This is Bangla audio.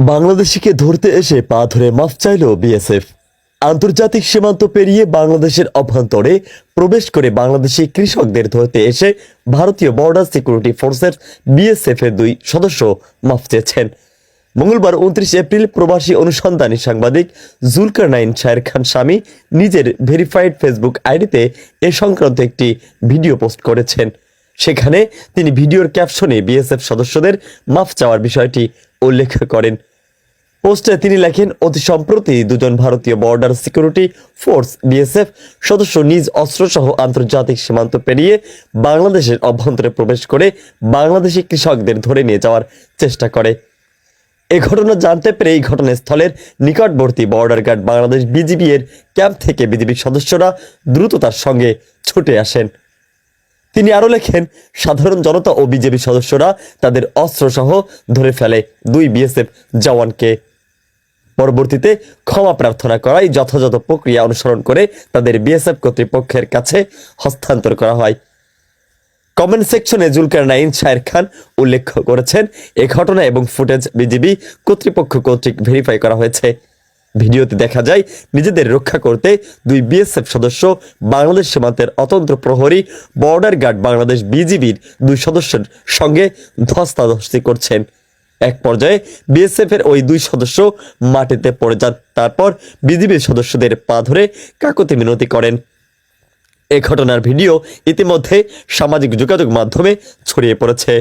বাংলাদেশিকে ধরতে এসে পা ধরে মাফ চাইল বিএসএফ। আন্তর্জাতিক সীমান্ত পেরিয়ে বাংলাদেশের অভ্যন্তরে প্রবেশ করে বাংলাদেশি কৃষকদের ধরতে এসে ভারতীয় বর্ডার সিকিউরিটি ফোর্সের বিএসএফ এর দুই সদস্য মাফ চেয়েছেন। মঙ্গলবার উনত্রিশ এপ্রিল প্রবাসী অনুসন্ধানী সাংবাদিক জুলকার নাইন শায়ের খান স্বামী নিজের ভেরিফাইড ফেসবুক আইডিতে এ সংক্রান্ত একটি ভিডিও পোস্ট করেছেন। সেখানে তিনি ভিডিওর ক্যাপশনে বিএসএফ সদস্যদের মাফ চাওয়ার বিষয়টি উল্লেখ করেন। পোস্টে তিনি লেখেন, অতি সম্প্রতি দুজন ভারতীয় বর্ডার সিকিউরিটি ফোর্স বিএসএফ সদস্য নিজ অস্ত্রসহ আন্তর্জাতিক সীমান্ত পেরিয়ে বাংলাদেশের অভ্যন্তরে প্রবেশ করে বাংলাদেশি কৃষকদের ধরে নিয়ে যাওয়ার চেষ্টা করে। এ ঘটনা জানতে পেরে এই ঘটনাস্থলের নিকটবর্তী বর্ডার গার্ড বাংলাদেশ বিজিবি এর ক্যাম্প থেকে বিজিবির সদস্যরা দ্রুততার সঙ্গে ছুটে আসেন। তিনি আরও লেখেন, সাধারণ জনতা ও বিজেপি সদস্যরা তাদের অস্ত্রসহ ধরে ফেলে দুই বিএসএফ জওয়ানকে পরবর্তীতে ক্ষমা প্রার্থনা করায় যথাযথ প্রক্রিয়া অনুসরণ করে তাদের বিএসএফ কর্তৃপক্ষের কাছে হস্তান্তর করা হয়। কমেন্ট সেকশনে জুলকার নাইন শায়ের খান উল্লেখ করেছেন, এ ঘটনা এবং ফুটেজ বিজিবি কর্তৃপক্ষ কর্তৃক ভেরিফাই করা হয়েছে। ভিডিওতে দেখা যায়, নিজেদের রক্ষা করতে দুই বিএসএফ সদস্য বাংলাদেশ সীমান্তের অতন্ত্র প্রহরী বর্ডার গার্ড বাংলাদেশ বিজিবির দুই সদস্যের সঙ্গে ধস্তাধস্তি করছেন। এক পর্যায়ে বিএসএফ এর ওই দুই সদস্য মাটিতে পড়ে যান। তারপর বিজিবির সদস্যদের পা ধরে কাকতি মিনতি করেন। এ ঘটনার ভিডিও ইতিমধ্যে সামাজিক যোগাযোগ মাধ্যমে ছড়িয়ে পড়েছে।